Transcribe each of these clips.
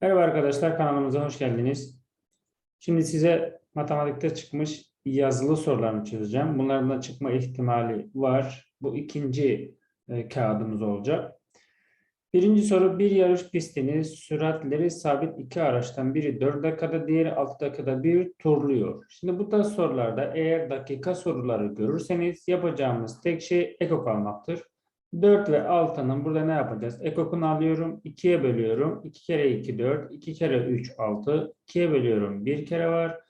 Merhaba arkadaşlar kanalımıza hoş geldiniz. Şimdi size matematikte çıkmış yazılı sorularını çözeceğim. Bunların da çıkma ihtimali var. Bu ikinci e, kağıdımız olacak. Birinci soru bir yarış pistini süratleri sabit iki araçtan biri 4 dakikada diğeri 6 dakikada bir turluyor. Şimdi bu tarz sorularda eğer dakika soruları görürseniz yapacağımız tek şey ekok almaktır. 4 ve 6'nın burada ne yapacağız? Ekokunu alıyorum. 2'ye bölüyorum. 2 kere 2 4. 2 kere 3 6. 2'ye bölüyorum. 1 kere var.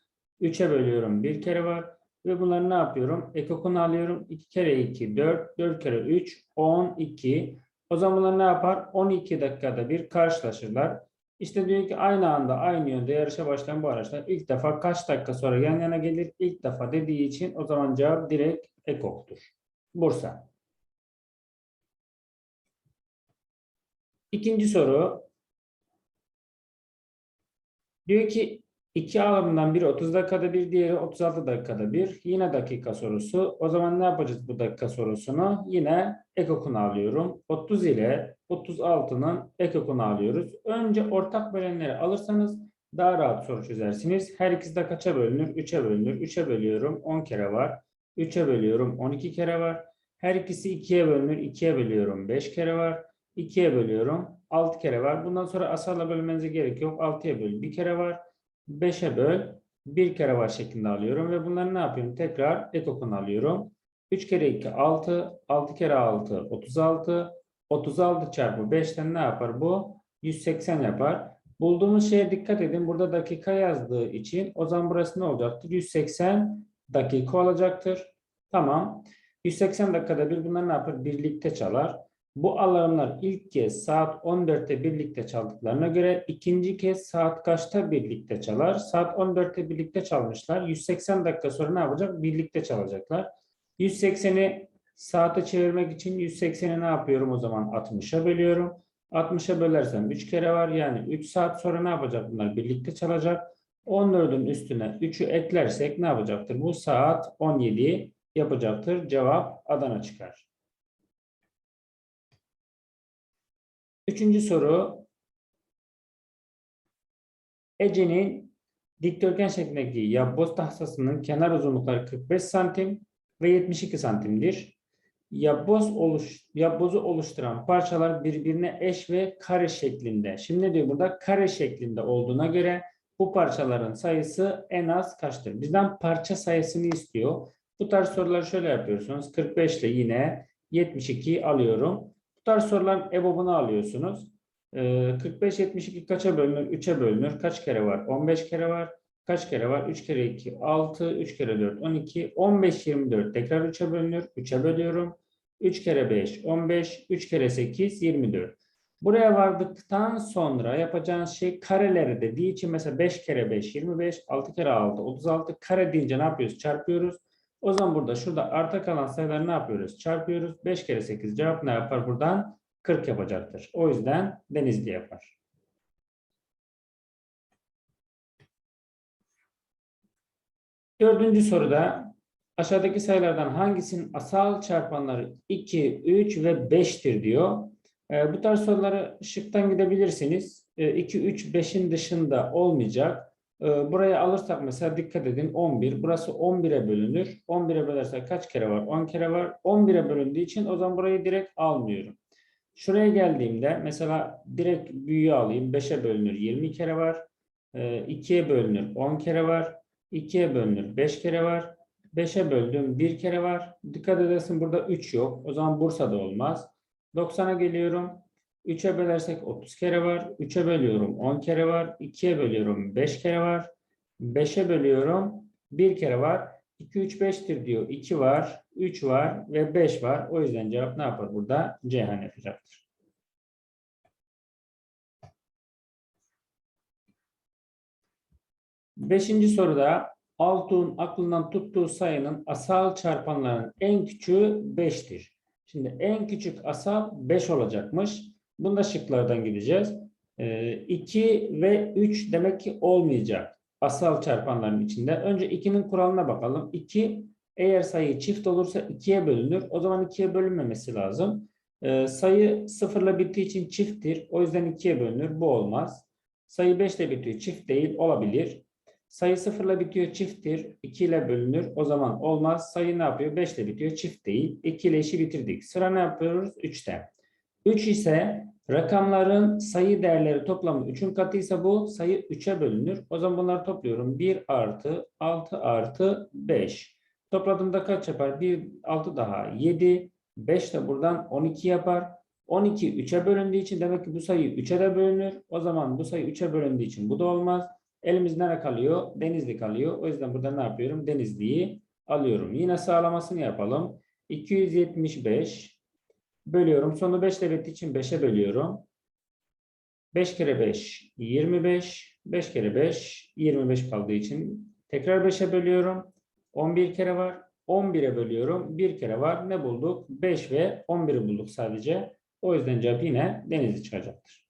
3'e bölüyorum. 1 kere var. Ve bunları ne yapıyorum? Ekokunu alıyorum. 2 kere 2 4. 4 kere 3 12. O zaman bunlar ne yapar? 12 dakikada bir karşılaşırlar. İşte diyor ki aynı anda aynı yönde yarışa başlayan bu araçlar ilk defa kaç dakika sonra yan yana gelir? İlk defa dediği için o zaman cevap direkt ekoktur. Bursa. İkinci soru. Diyor ki iki alımdan biri 30 dakikada bir, diğeri 36 dakikada bir. Yine dakika sorusu. O zaman ne yapacağız bu dakika sorusunu? Yine ekokunu alıyorum. 30 ile 36'nın ekokunu alıyoruz. Önce ortak bölenleri alırsanız daha rahat soru çözersiniz. Her ikisi de kaça bölünür? 3'e bölünür. 3'e bölüyorum 10 kere var. 3'e bölüyorum 12 kere var. Her ikisi 2'ye bölünür. 2'ye bölüyorum 5 kere var. 2'ye bölüyorum. 6 kere var. Bundan sonra asarla bölmenize gerek yok. 6'ya böl. Bir kere var. 5'e böl. Bir kere var şeklinde alıyorum. Ve bunları ne yapıyorum? Tekrar ekokunu alıyorum. 3 kere 2 6. 6 kere 6 36. 36 çarpı 5'ten ne yapar bu? 180 yapar. Bulduğumuz şeye dikkat edin. Burada dakika yazdığı için o zaman burası ne olacaktır? 180 dakika olacaktır. Tamam. 180 dakikada bir bunlar ne yapar? Birlikte çalar. Bu alarmlar ilk kez saat 14'te birlikte çaldıklarına göre ikinci kez saat kaçta birlikte çalar? Saat 14'te birlikte çalmışlar. 180 dakika sonra ne yapacak? Birlikte çalacaklar. 180'i saate çevirmek için 180'i ne yapıyorum o zaman? 60'a bölüyorum. 60'a bölersem 3 kere var. Yani 3 saat sonra ne yapacak bunlar? Birlikte çalacak. 14'ün üstüne 3'ü eklersek ne yapacaktır? Bu saat 17 yapacaktır. Cevap Adana çıkar. Üçüncü soru. Ece'nin dikdörtgen şeklindeki yapboz tahtasının kenar uzunlukları 45 santim ve 72 santimdir. Yapboz oluş, yapbozu oluşturan parçalar birbirine eş ve kare şeklinde. Şimdi ne diyor burada? Kare şeklinde olduğuna göre bu parçaların sayısı en az kaçtır? Bizden parça sayısını istiyor. Bu tarz soruları şöyle yapıyorsunuz. 45 ile yine 72 alıyorum. Bu tarz soruların EBOB'unu alıyorsunuz. Ee, 45, 72 kaça bölünür? 3'e bölünür. Kaç kere var? 15 kere var. Kaç kere var? 3 kere 2, 6, 3 kere 4, 12, 15, 24. Tekrar 3'e bölünür. 3'e bölüyorum. 3 kere 5, 15, 3 kere 8, 24. Buraya vardıktan sonra yapacağınız şey kareleri dediği için mesela 5 kere 5, 25, 6 kere 6, 36. Kare deyince ne yapıyoruz? Çarpıyoruz. O zaman burada şurada arta kalan sayıları ne yapıyoruz? Çarpıyoruz. 5 kere 8 cevap ne yapar buradan? 40 yapacaktır. O yüzden denizli yapar. Dördüncü soruda aşağıdaki sayılardan hangisinin asal çarpanları 2, 3 ve 5'tir diyor. E, bu tarz soruları şıktan gidebilirsiniz. E, 2, 3, 5'in dışında olmayacak. E, buraya alırsak mesela dikkat edin 11. Burası 11'e bölünür. 11'e bölersek kaç kere var? 10 kere var. 11'e bölündüğü için o zaman burayı direkt almıyorum. Şuraya geldiğimde mesela direkt büyüğü alayım. 5'e bölünür 20 kere var. E, 2'ye bölünür 10 kere var. 2'ye bölünür 5 kere var. 5'e böldüm 1 kere var. Dikkat edersin burada 3 yok. O zaman Bursa'da olmaz. 90'a geliyorum. 3'e bölersek 30 kere var. 3'e bölüyorum 10 kere var. 2'ye bölüyorum 5 kere var. 5'e bölüyorum 1 kere var. 2, 3, 5'tir diyor. 2 var, 3 var ve 5 var. O yüzden cevap ne yapar burada? Ceyhan yapacaktır. Beşinci soruda Altuğ'un aklından tuttuğu sayının asal çarpanlarının en küçüğü 5'tir. Şimdi en küçük asal 5 olacakmış. Bunda şıklardan gideceğiz. 2 ve 3 demek ki olmayacak asal çarpanların içinde. Önce 2'nin kuralına bakalım. 2 eğer sayı çift olursa 2'ye bölünür. O zaman 2'ye bölünmemesi lazım. Sayı sıfırla bittiği için çifttir. O yüzden 2'ye bölünür. Bu olmaz. Sayı 5 ile bitiyor. Çift değil olabilir. Sayı 0 ile bitiyor. Çifttir. 2 ile bölünür. O zaman olmaz. Sayı ne yapıyor? 5 ile bitiyor. Çift değil. 2 ile işi bitirdik. Sıra ne yapıyoruz? 3'te. 3 ise rakamların sayı değerleri toplamı 3'ün katıysa bu sayı 3'e bölünür. O zaman bunları topluyorum. 1 artı 6 artı 5. Topladığımda kaç yapar? 1, 6 daha 7. 5 de buradan 12 yapar. 12 3'e bölündüğü için demek ki bu sayı 3'e de bölünür. O zaman bu sayı 3'e bölündüğü için bu da olmaz. Elimiz nereye kalıyor? Denizli kalıyor. O yüzden burada ne yapıyorum? Denizli'yi alıyorum. Yine sağlamasını yapalım. 275 bölüyorum. Sonu 5 ile bittiği için 5'e bölüyorum. 5 kere 5 25. 5 kere 5 25 kaldığı için tekrar 5'e bölüyorum. 11 kere var. 11'e bölüyorum. 1 kere var. Ne bulduk? 5 ve 11'i bulduk sadece. O yüzden cevap yine denizli çıkacaktır.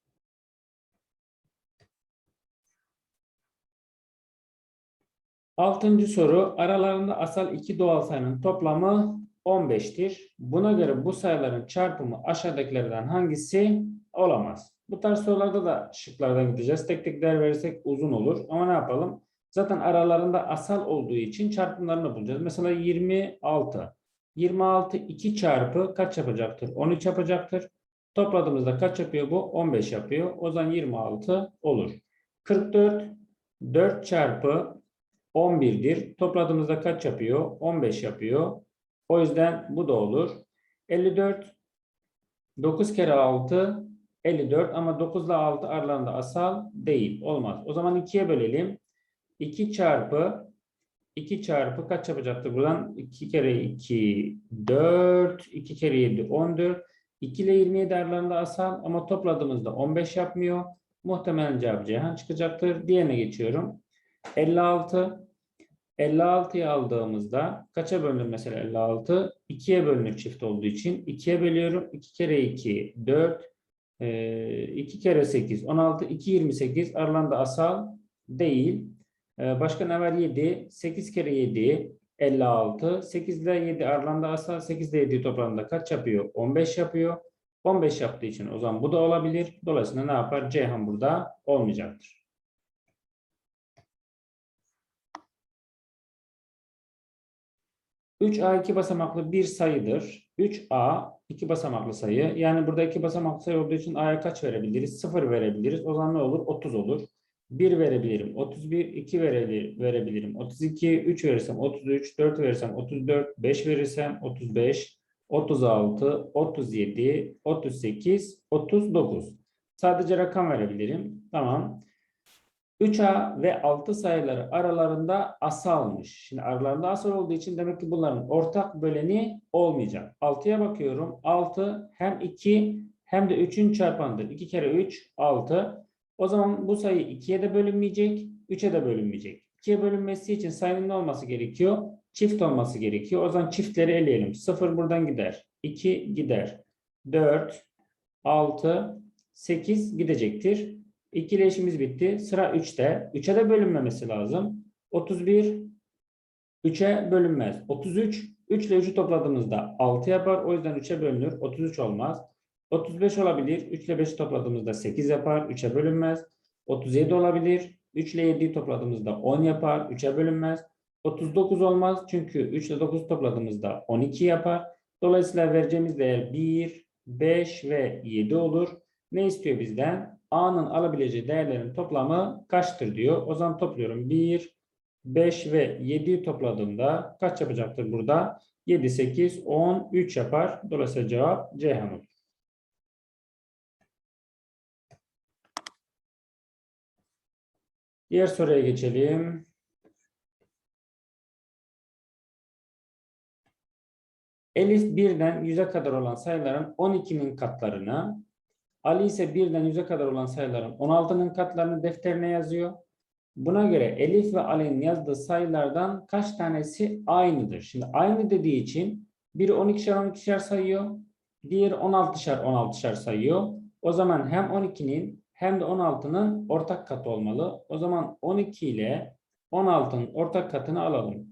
Altıncı soru. Aralarında asal iki doğal sayının toplamı 15'tir. Buna göre bu sayıların çarpımı aşağıdakilerden hangisi olamaz? Bu tarz sorularda da şıklardan gideceğiz. Tek tek değer verirsek uzun olur. Ama ne yapalım? Zaten aralarında asal olduğu için çarpımlarını bulacağız. Mesela 26. 26 2 çarpı kaç yapacaktır? 13 yapacaktır. Topladığımızda kaç yapıyor bu? 15 yapıyor. O zaman 26 olur. 44 4 çarpı 11'dir. Topladığımızda kaç yapıyor? 15 yapıyor. O yüzden bu da olur. 54 9 kere 6 54 ama 9 ile 6 aralarında asal değil. Olmaz. O zaman 2'ye bölelim. 2 çarpı 2 çarpı kaç yapacaktır buradan? 2 kere 2 4 2 kere 7 14 2 ile 27 aralarında asal ama topladığımızda 15 yapmıyor. Muhtemelen cevap Ceyhan çıkacaktır. Diğerine geçiyorum. 56 56'yı aldığımızda kaça bölünür mesela 56? 2'ye bölünür çift olduğu için. 2'ye bölüyorum. 2 kere 2 4 2 kere 8 16 2 28 aralarında asal değil. Ee, Başka ne var? 7. 8 kere 7 56. 8 ile 7 aralarında asal. 8 ile 7 toplamda kaç yapıyor? 15 yapıyor. 15 yaptığı için o zaman bu da olabilir. Dolayısıyla ne yapar? Ceyhan burada olmayacaktır. Üç a iki basamaklı bir sayıdır. 3a iki basamaklı sayı. Yani burada iki basamaklı sayı olduğu için a'ya kaç verebiliriz? 0 verebiliriz. O zaman ne olur? 30 olur. 1 verebilirim. 31, 2 verebilirim. verebilirim. 32, 3 verirsem 33, 4 verirsem 34, 5 verirsem 35, 36, 37, 38, 39. Sadece rakam verebilirim. Tamam. 3A ve 6 sayıları aralarında asalmış. Şimdi aralarında asal olduğu için demek ki bunların ortak böleni olmayacak. 6'ya bakıyorum. 6 hem 2 hem de 3'ün çarpanıdır. 2 kere 3 6. O zaman bu sayı 2'ye de bölünmeyecek, 3'e de bölünmeyecek. 2'ye bölünmesi için sayının ne olması gerekiyor? Çift olması gerekiyor. O zaman çiftleri eleyelim. 0 buradan gider. 2 gider. 4, 6, 8 gidecektir. İkili işimiz bitti. Sıra 3'te. 3'e de bölünmemesi lazım. 31 3'e bölünmez. 33 3 ile 3'ü topladığımızda 6 yapar. O yüzden 3'e bölünür. 33 olmaz. 35 olabilir. 3 ile 5'i topladığımızda 8 yapar. 3'e bölünmez. 37 olabilir. 3 ile 7'yi topladığımızda 10 yapar. 3'e bölünmez. 39 olmaz. Çünkü 3 ile 9 topladığımızda 12 yapar. Dolayısıyla vereceğimiz değer 1, 5 ve 7 olur. Ne istiyor bizden? A'nın alabileceği değerlerin toplamı kaçtır diyor. O zaman topluyorum. 1, 5 ve 7'yi topladığımda kaç yapacaktır burada? 7, 8, 10, 3 yapar. Dolayısıyla cevap Ceyhan olur. Diğer soruya geçelim. Elif birden 100'e kadar olan sayıların 12'nin katlarını, Ali ise 1'den 100'e kadar olan sayıların 16'nın katlarını defterine yazıyor. Buna göre Elif ve Ali'nin yazdığı sayılardan kaç tanesi aynıdır? Şimdi aynı dediği için biri 12'şer 12'şer sayıyor, diğeri 16'şer 16'şer sayıyor. O zaman hem 12'nin hem de 16'nın ortak katı olmalı. O zaman 12 ile 16'nın ortak katını alalım.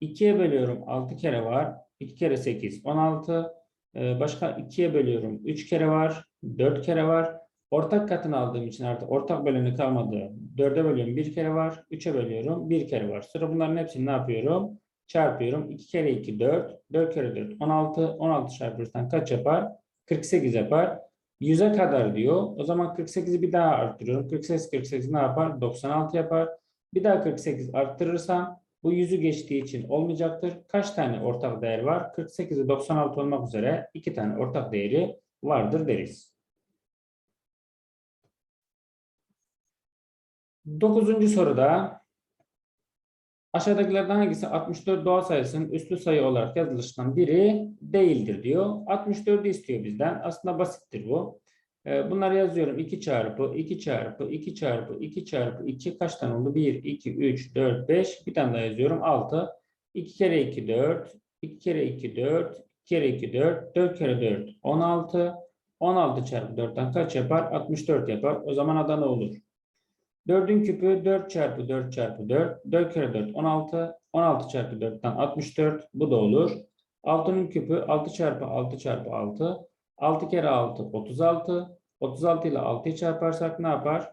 2'ye bölüyorum 6 kere var. 2 kere 8 16. Ee, başka 2'ye bölüyorum 3 kere var. 4 kere var. Ortak katını aldığım için artık ortak böleni kalmadı. 4'e bölüyorum bir kere var. 3'e bölüyorum bir kere var. Sonra bunların hepsini ne yapıyorum? Çarpıyorum. 2 kere 2 4. 4 kere 4 16. 16 çarpırsan kaç yapar? 48 yapar. 100'e kadar diyor. O zaman 48'i bir daha arttırıyorum. 48 48 ne yapar? 96 yapar. Bir daha 48 arttırırsam bu 100'ü geçtiği için olmayacaktır. Kaç tane ortak değer var? 48 ve 96 olmak üzere iki tane ortak değeri vardır deriz. Dokuzuncu soruda aşağıdakilerden hangisi 64 doğal sayısının üslü sayı olarak yazılışından biri değildir diyor. 64'ü istiyor bizden. Aslında basittir bu. Ee, Bunları yazıyorum. 2 çarpı 2 çarpı 2 çarpı 2 çarpı 2 kaç tane oldu? 1, 2, 3, 4, 5. Bir tane daha yazıyorum. 6. 2 kere 2 4. 2 kere 2 4. 2 kere 2 4. 4 kere 4 16. 16 çarpı 4'ten kaç yapar? 64 yapar. O zaman Adana olur. 4'ün küpü 4 çarpı 4 çarpı 4. 4 kere 4 16. 16 çarpı 4'ten 64. Bu da olur. 6'nın küpü 6 çarpı 6 çarpı 6. 6 kere 6 36. 36 ile 6'yı çarparsak ne yapar?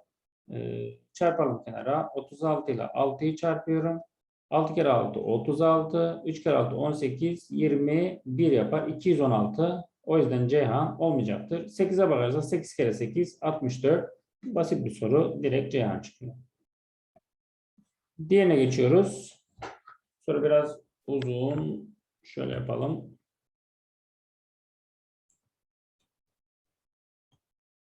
Ee, çarpalım kenara. 36 ile 6'yı çarpıyorum. 6 kere 6 36. 3 kere 6 18. 21 yapar. 216. O yüzden Ceyhan olmayacaktır. 8'e bakarsak 8 kere 8 64. Basit bir soru. Direkt Ceyhan çıkıyor. Diğerine geçiyoruz. Soru biraz uzun. Şöyle yapalım.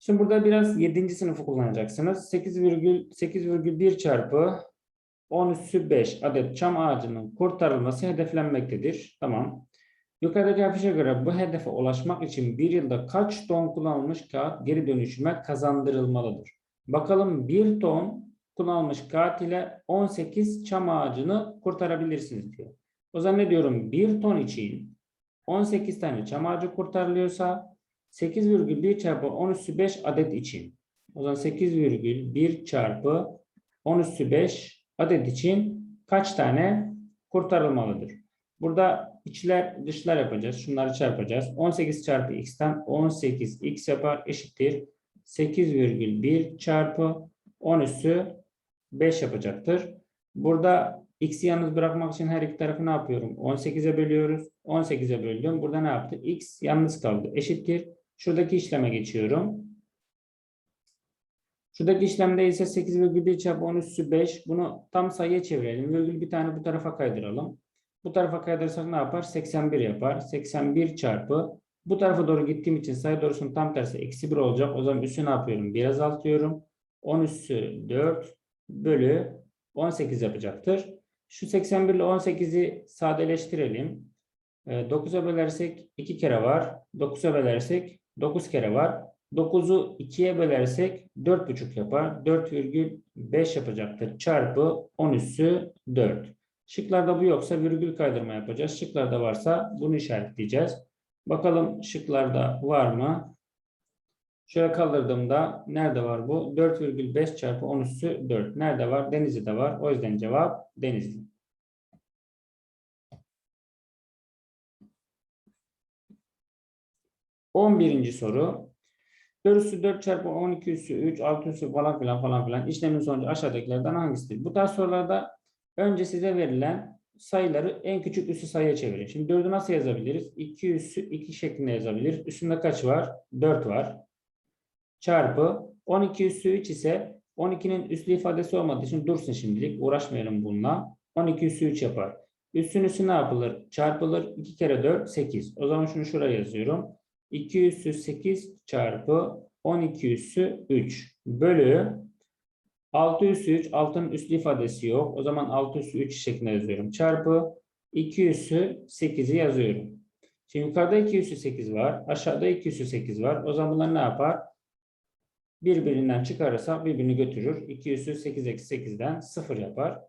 Şimdi burada biraz 7. sınıfı kullanacaksınız. 8,8,1 çarpı 10 üssü 5 adet çam ağacının kurtarılması hedeflenmektedir. Tamam. Yukarıdaki afişe göre bu hedefe ulaşmak için bir yılda kaç ton kullanılmış kağıt geri dönüşüme kazandırılmalıdır? Bakalım 1 ton kullanılmış kağıt ile 18 çam ağacını kurtarabilirsiniz diyor. O zaman ne diyorum? 1 ton için 18 tane çam ağacı kurtarılıyorsa 8,1 çarpı 10 üssü 5 adet için. O zaman 8,1 çarpı 10 üssü 5 adet için kaç tane kurtarılmalıdır? Burada içler dışlar yapacağız. Şunları çarpacağız. 18 çarpı x'ten 18x yapar eşittir. 8,1 çarpı 10 üssü 5 yapacaktır. Burada x'i yalnız bırakmak için her iki tarafı ne yapıyorum? 18'e bölüyoruz. 18'e böldüm. Burada ne yaptı? x yalnız kaldı. Eşittir. Şuradaki işleme geçiyorum. Şuradaki işlemde ise 8,1 çarpı 10 üssü 5. Bunu tam sayıya çevirelim. Virgül bir tane bu tarafa kaydıralım. Bu tarafa kaydırırsak ne yapar? 81 yapar. 81 çarpı bu tarafa doğru gittiğim için sayı doğrusunun tam tersi eksi 1 olacak. O zaman üssü ne yapıyorum? 1 azaltıyorum. 10 üssü 4 bölü 18 yapacaktır. Şu 81 ile 18'i sadeleştirelim. 9'a bölersek 2 kere var. 9'a bölersek 9 kere var. 9'u 2'ye bölersek 4,5 yapar. 4,5 yapacaktır. Çarpı 10 üssü 4. Şıklarda bu yoksa virgül kaydırma yapacağız. Şıklarda varsa bunu işaretleyeceğiz. Bakalım şıklarda var mı? Şöyle kaldırdığımda nerede var bu? 4,5 çarpı 10 üssü 4. Nerede var? Denizli'de var. O yüzden cevap Denizli. On birinci soru. 4 üssü 4 çarpı 12 üssü 3, 6 üssü falan filan falan filan işlemin sonucu aşağıdakilerden hangisidir? Bu tarz sorularda önce size verilen sayıları en küçük üssü sayıya çevirin. Şimdi 4'ü nasıl yazabiliriz? 2 üssü 2 şeklinde yazabiliriz. Üstünde kaç var? 4 var. Çarpı 12 üssü 3 ise 12'nin üslü ifadesi olmadığı için dursun şimdilik. Uğraşmayalım bununla. 12 üssü 3 yapar. Üssün üssü ne yapılır? Çarpılır. 2 kere 4 8. O zaman şunu şuraya yazıyorum. 2 üssü 8 çarpı 12 üssü 3 bölü 6 üssü 3 altının üslü ifadesi yok. O zaman 6 üssü 3 şeklinde yazıyorum. Çarpı 2 üssü 8'i yazıyorum. Şimdi yukarıda 2 üssü 8 var. Aşağıda 2 üssü 8 var. O zaman bunlar ne yapar? Birbirinden çıkarırsak birbirini götürür. 2 üssü 8 eksi 8'den 0 yapar.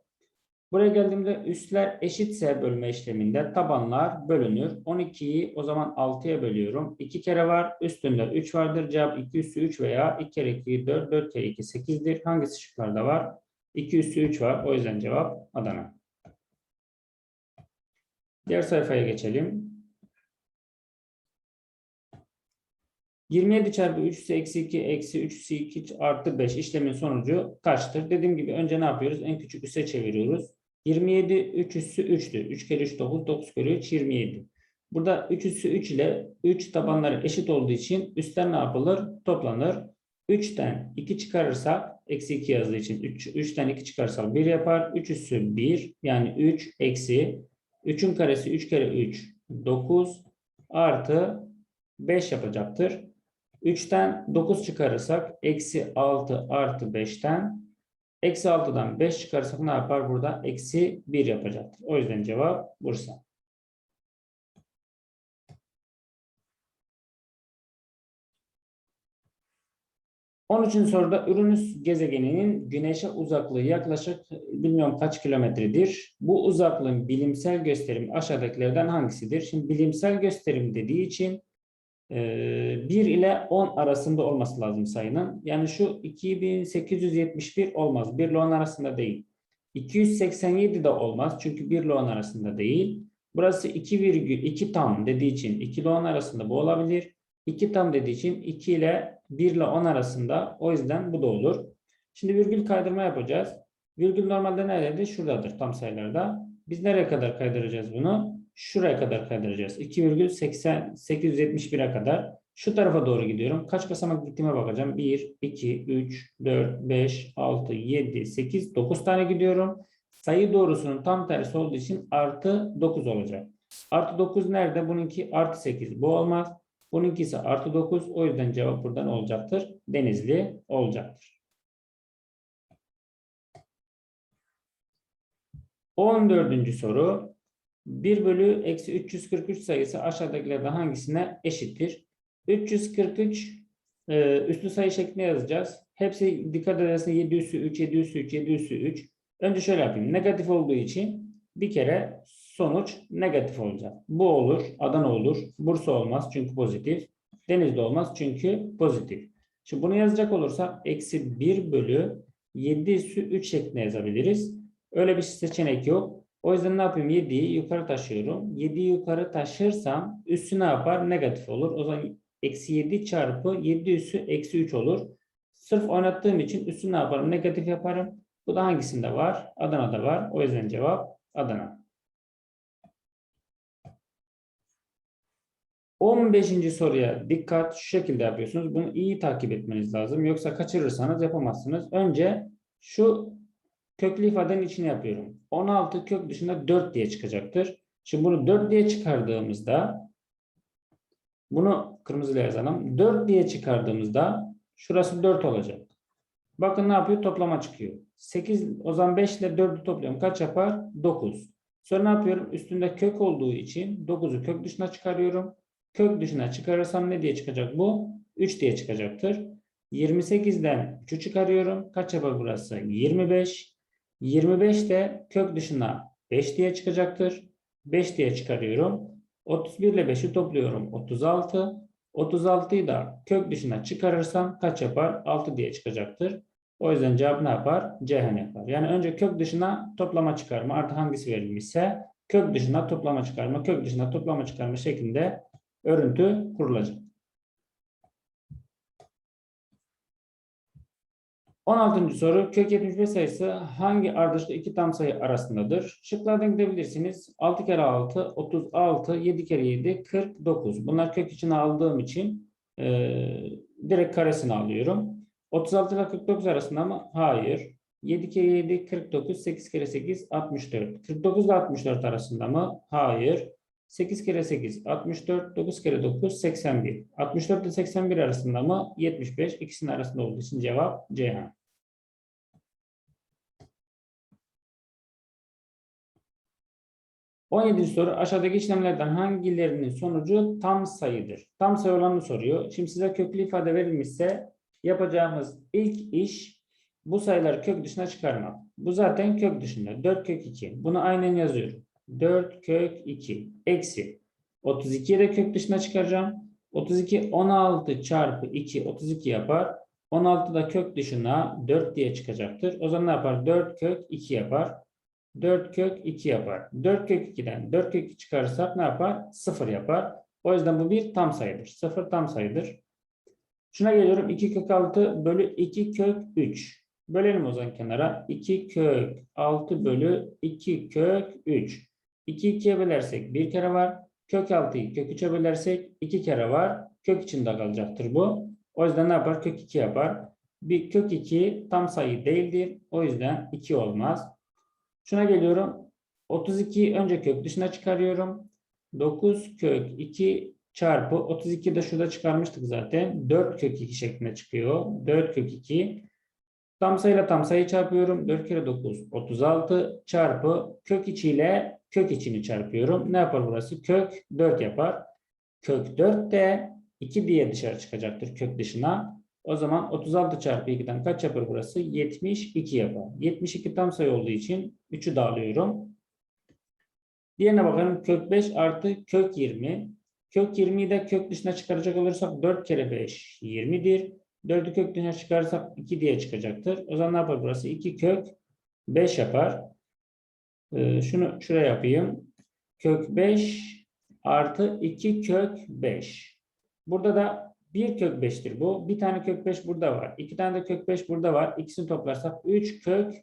Buraya geldiğimde üstler eşitse bölme işleminde tabanlar bölünür. 12'yi o zaman 6'ya bölüyorum. 2 kere var. Üstünde 3 vardır. Cevap 2 üssü 3 veya 2 kere 2 4, 4 kere 2 8'dir. Hangisi şıklarda var? 2 üssü 3 var. O yüzden cevap Adana. Diğer sayfaya geçelim. 27 çarpı 3 üssü eksi 2 eksi 3 üssü 2 artı 5 işlemin sonucu kaçtır? Dediğim gibi önce ne yapıyoruz? En küçük üsse çeviriyoruz. 27 3 üssü 3'tü. 3 kere 3 9, 9 kere 3 27. Burada 3 üssü 3 ile 3 tabanları eşit olduğu için üstler ne yapılır? Toplanır. 3'ten 2 çıkarırsak eksi 2 yazdığı için 3, 3'ten 2 çıkarırsak 1 yapar. 3 üssü 1 yani 3 eksi 3'ün karesi 3 kere 3 9 artı 5 yapacaktır. 3'ten 9 çıkarırsak eksi 6 artı 5'ten eksi 6'dan 5 çıkarırsak ne yapar burada? Eksi 1 yapacaktır. O yüzden cevap Bursa. 13. soruda Uranüs gezegeninin Güneş'e uzaklığı yaklaşık bilmiyorum kaç kilometredir. Bu uzaklığın bilimsel gösterimi aşağıdakilerden hangisidir? Şimdi bilimsel gösterim dediği için 1 ile 10 arasında olması lazım sayının. Yani şu 2871 olmaz. 1 ile 10 arasında değil. 287 de olmaz. Çünkü 1 ile 10 arasında değil. Burası 2,2 tam dediği için 2 ile 10 arasında bu olabilir. 2 tam dediği için 2 ile 1 ile 10 arasında. O yüzden bu da olur. Şimdi virgül kaydırma yapacağız. Virgül normalde nerededir? Şuradadır tam sayılarda. Biz nereye kadar kaydıracağız bunu? Şuraya kadar kaydıracağız. 2,871'e kadar. Şu tarafa doğru gidiyorum. Kaç basamak gittiğime bakacağım. 1, 2, 3, 4, 5, 6, 7, 8, 9 tane gidiyorum. Sayı doğrusunun tam tersi olduğu için artı 9 olacak. Artı 9 nerede? Bununki artı 8. Bu olmaz. Bununkisi artı 9. O yüzden cevap buradan olacaktır. Denizli olacaktır. 14. soru. 1 bölü eksi 343 sayısı aşağıdakilerden hangisine eşittir? 343 e, üslü sayı şeklinde yazacağız. Hepsi dikkat edersen 7 üssü 3, 7 üssü 3, 7 üssü 3. Önce şöyle yapayım. Negatif olduğu için bir kere sonuç negatif olacak. Bu olur, Adana olur, Bursa olmaz çünkü pozitif. Denizli olmaz çünkü pozitif. Şimdi bunu yazacak olursak eksi 1 bölü 7 üssü 3 şeklinde yazabiliriz. Öyle bir seçenek yok. O yüzden ne yapayım? 7'yi yukarı taşıyorum. 7'yi yukarı taşırsam üssü ne yapar? Negatif olur. O zaman eksi 7 çarpı 7 üssü eksi 3 olur. Sırf oynattığım için üssü ne yaparım? Negatif yaparım. Bu da hangisinde var? Adana'da var. O yüzden cevap Adana. 15. soruya dikkat şu şekilde yapıyorsunuz. Bunu iyi takip etmeniz lazım. Yoksa kaçırırsanız yapamazsınız. Önce şu köklü ifadenin içine yapıyorum. 16 kök dışında 4 diye çıkacaktır. Şimdi bunu 4 diye çıkardığımızda bunu kırmızıyla yazalım. 4 diye çıkardığımızda şurası 4 olacak. Bakın ne yapıyor? Toplama çıkıyor. 8 o zaman 5 ile 4'ü topluyorum. Kaç yapar? 9. Sonra ne yapıyorum? Üstünde kök olduğu için 9'u kök dışına çıkarıyorum. Kök dışına çıkarırsam ne diye çıkacak bu? 3 diye çıkacaktır. 28'den 3'ü çıkarıyorum. Kaç yapar burası? 25. 25 de kök dışına 5 diye çıkacaktır. 5 diye çıkarıyorum. 31 ile 5'i topluyorum. 36. 36'yı da kök dışına çıkarırsam kaç yapar? 6 diye çıkacaktır. O yüzden cevap ne yapar? Ceyhan yapar. Yani önce kök dışına toplama çıkarma artı hangisi verilmişse kök dışına toplama çıkarma, kök dışına toplama çıkarma şeklinde örüntü kurulacak. 16. soru kök 75 sayısı hangi ardışıklı iki tam sayı arasındadır? Şıklardan gidebilirsiniz. 6 kere 6 36 7 kere 7 49. Bunlar kök içine aldığım için e, direkt karesini alıyorum. 36 ile 49 arasında mı? Hayır. 7 kere 7 49 8 kere 8 64. 49 ile 64 arasında mı? Hayır. 8 kere 8 64, 9 kere 9 81. 64 ile 81 arasında mı? 75. İkisinin arasında olduğu için cevap Ceyhan. On yedinci soru aşağıdaki işlemlerden hangilerinin sonucu tam sayıdır? Tam sayı olanı soruyor. Şimdi size köklü ifade verilmişse yapacağımız ilk iş bu sayıları kök dışına çıkarmak. Bu zaten kök dışında. 4 kök 2. Bunu aynen yazıyorum. 4 kök 2 eksi 32'yi de kök dışına çıkaracağım. 32 16 çarpı 2 32 yapar. 16 da kök dışına 4 diye çıkacaktır. O zaman ne yapar? 4 kök 2 yapar. 4 kök 2 yapar. 4 kök 2'den 4 kök 2 çıkarırsak ne yapar? 0 yapar. O yüzden bu bir tam sayıdır. 0 tam sayıdır. Şuna geliyorum 2 kök 6 bölü 2 kök 3. Bölelim o zaman kenara. 2 kök 6 bölü 2 kök 3. 2 2'ye bölersek bir kere var. Kök 6'yı kök 3'e bölersek 2 kere var. Kök içinde kalacaktır bu. O yüzden ne yapar? Kök 2 yapar. Bir kök 2 tam sayı değildir. O yüzden 2 olmaz. Şuna geliyorum. 32 önce kök dışına çıkarıyorum. 9 kök 2 çarpı 32 de şurada çıkarmıştık zaten. 4 kök 2 şeklinde çıkıyor. 4 kök 2 tam sayıyla tam sayı çarpıyorum. 4 kere 9 36 çarpı kök içiyle kök içini çarpıyorum. Ne yapar burası? Kök 4 yapar. Kök 4 de 2 diye dışarı çıkacaktır kök dışına. O zaman 36 çarpı 2'den kaç yapar burası? 72 yapar. 72 tam sayı olduğu için 3'ü dağılıyorum. Diğerine bakalım. Kök 5 artı kök 20. Kök 20'yi de kök dışına çıkaracak olursak 4 kere 5 20'dir. 4'ü kök dışına çıkarırsak 2 diye çıkacaktır. O zaman ne yapar burası? 2 kök 5 yapar. Ee, şunu şuraya yapayım. Kök 5 artı 2 kök 5. Burada da 1 kök 5'tir bu. Bir tane kök 5 burada var. 2 tane de kök 5 burada var. İkisini toplarsak 3 kök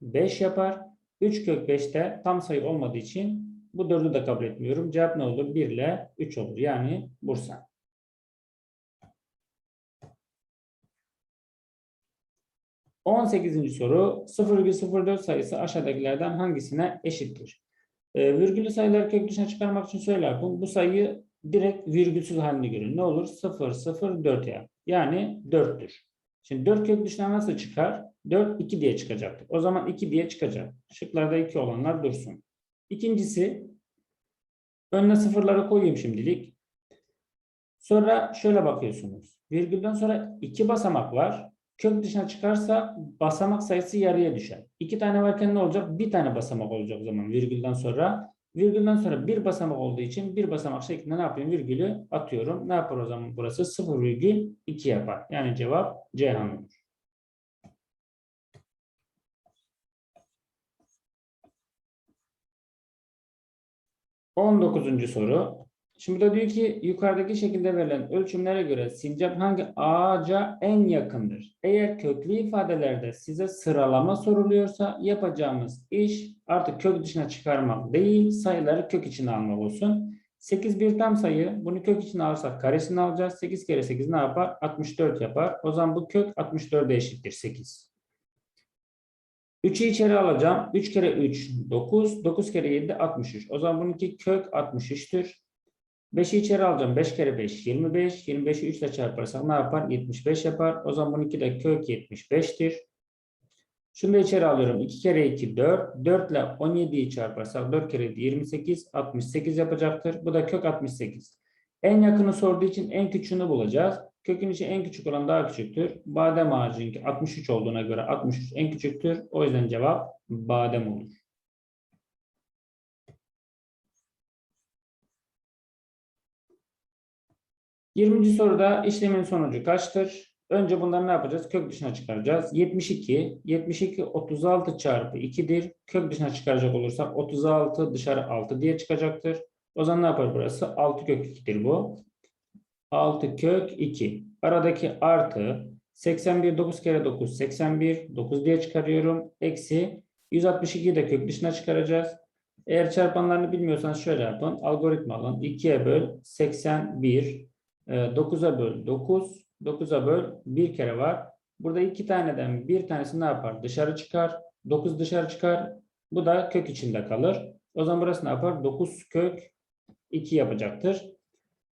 5 yapar. 3 kök 5 de tam sayı olmadığı için bu 4'ü de kabul etmiyorum. Cevap ne olur? 1 ile 3 olur. Yani Bursa. On sekizinci soru 0,04 sayısı aşağıdakilerden hangisine eşittir? E, virgüllü sayıları kök dışına çıkarmak için şöyle yapın. Bu sayıyı direkt virgülsüz halini görün. Ne olur? 0, 0, 4 ya. Yani 4'tür. Şimdi 4 kök dışına nasıl çıkar? 4, 2 diye çıkacaktır. O zaman 2 diye çıkacak. Şıklarda 2 olanlar dursun. İkincisi önüne sıfırları koyayım şimdilik. Sonra şöyle bakıyorsunuz. Virgülden sonra 2 basamak var. Kök dışına çıkarsa basamak sayısı yarıya düşer. İki tane varken ne olacak? Bir tane basamak olacak o zaman virgülden sonra. Virgülden sonra bir basamak olduğu için bir basamak şeklinde ne yapıyorum? Virgülü atıyorum. Ne yapar o zaman burası? 0,2 yapar. Yani cevap C olur. On dokuzuncu soru. Şimdi de diyor ki yukarıdaki şekilde verilen ölçümlere göre sincap hangi ağaca en yakındır? Eğer köklü ifadelerde size sıralama soruluyorsa yapacağımız iş artık kök dışına çıkarmak değil sayıları kök içine almak olsun. 8 bir tam sayı. Bunu kök içine alırsak karesini alacağız. 8 kere 8 ne yapar? 64 yapar. O zaman bu kök 64'e eşittir 8. 3'ü içeri alacağım. 3 kere 3 9. 9 kere 7 63. O zaman bununki kök 63'tür. 5'i içeri alacağım. 5 kere 5 25. 25'i 3 ile çarparsak ne yapar? 75 yapar. O zaman bununki de kök 75'tir. Şunu da içeri alıyorum. 2 kere 2 4. 4 ile 17'yi çarparsak 4 kere 7 28. 68 yapacaktır. Bu da kök 68. En yakını sorduğu için en küçüğünü bulacağız. Kökün içi en küçük olan daha küçüktür. Badem ağacınki 63 olduğuna göre 63 en küçüktür. O yüzden cevap badem olur. 20. soruda işlemin sonucu kaçtır? Önce bunları ne yapacağız? Kök dışına çıkaracağız. 72. 72 36 çarpı 2'dir. Kök dışına çıkaracak olursak 36 dışarı 6 diye çıkacaktır. O zaman ne yapar burası? 6 kök 2'dir bu. 6 kök 2. Aradaki artı 81 9 kere 9 81 9 diye çıkarıyorum. Eksi 162'yi de kök dışına çıkaracağız. Eğer çarpanlarını bilmiyorsanız şöyle yapın. Algoritma alın. 2'ye böl 81 9'a ee, böl 9. 9'a böl bir kere var. Burada iki taneden bir tanesi ne yapar? Dışarı çıkar. 9 dışarı çıkar. Bu da kök içinde kalır. O zaman burası ne yapar? 9 kök 2 yapacaktır.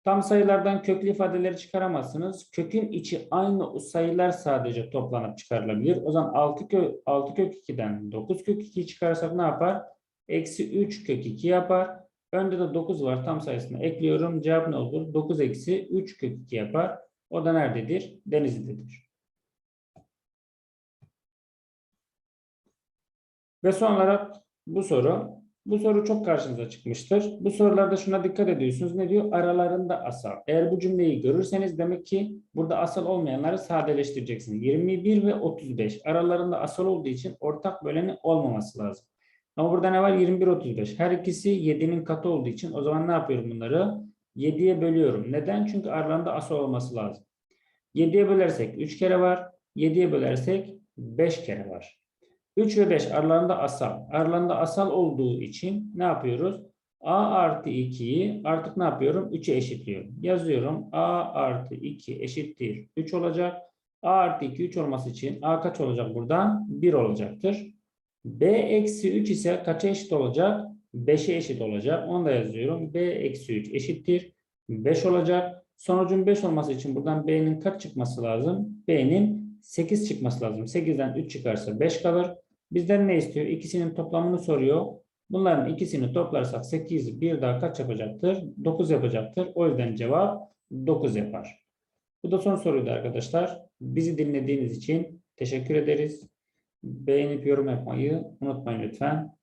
Tam sayılardan köklü ifadeleri çıkaramazsınız. Kökün içi aynı sayılar sadece toplanıp çıkarılabilir. O zaman 6 kök, 6 kök 2'den 9 kök 2'yi çıkarırsak ne yapar? Eksi 3 kök 2 yapar. Önde de 9 var. Tam sayısını ekliyorum. Cevap ne olur? 9 eksi 3 kök 2 yapar. O da nerededir? Denizli'dedir. Ve son olarak bu soru. Bu soru çok karşınıza çıkmıştır. Bu sorularda şuna dikkat ediyorsunuz. Ne diyor? Aralarında asal. Eğer bu cümleyi görürseniz demek ki burada asal olmayanları sadeleştireceksiniz. 21 ve 35 aralarında asal olduğu için ortak böleni olmaması lazım. Ama burada ne var? 21, 35. Her ikisi 7'nin katı olduğu için o zaman ne yapıyorum bunları? 7'ye bölüyorum. Neden? Çünkü aralarında asal olması lazım. 7'ye bölersek 3 kere var. 7'ye bölersek 5 kere var. 3 ve 5 aralarında asal. Aralarında asal olduğu için ne yapıyoruz? A artı 2'yi artık ne yapıyorum? 3'e eşitliyorum. Yazıyorum. A artı 2 eşittir 3 olacak. A artı 2 3 olması için A kaç olacak buradan? 1 olacaktır. B eksi 3 ise kaça eşit olacak? 5'e eşit olacak. Onu da yazıyorum. B eksi 3 eşittir. 5 olacak. Sonucun 5 olması için buradan B'nin kaç çıkması lazım? B'nin 8 çıkması lazım. 8'den 3 çıkarsa 5 kalır. Bizden ne istiyor? İkisinin toplamını soruyor. Bunların ikisini toplarsak 8 bir daha kaç yapacaktır? 9 yapacaktır. O yüzden cevap 9 yapar. Bu da son soruydu arkadaşlar. Bizi dinlediğiniz için teşekkür ederiz. Beğenip yorum yapmayı unutmayın lütfen.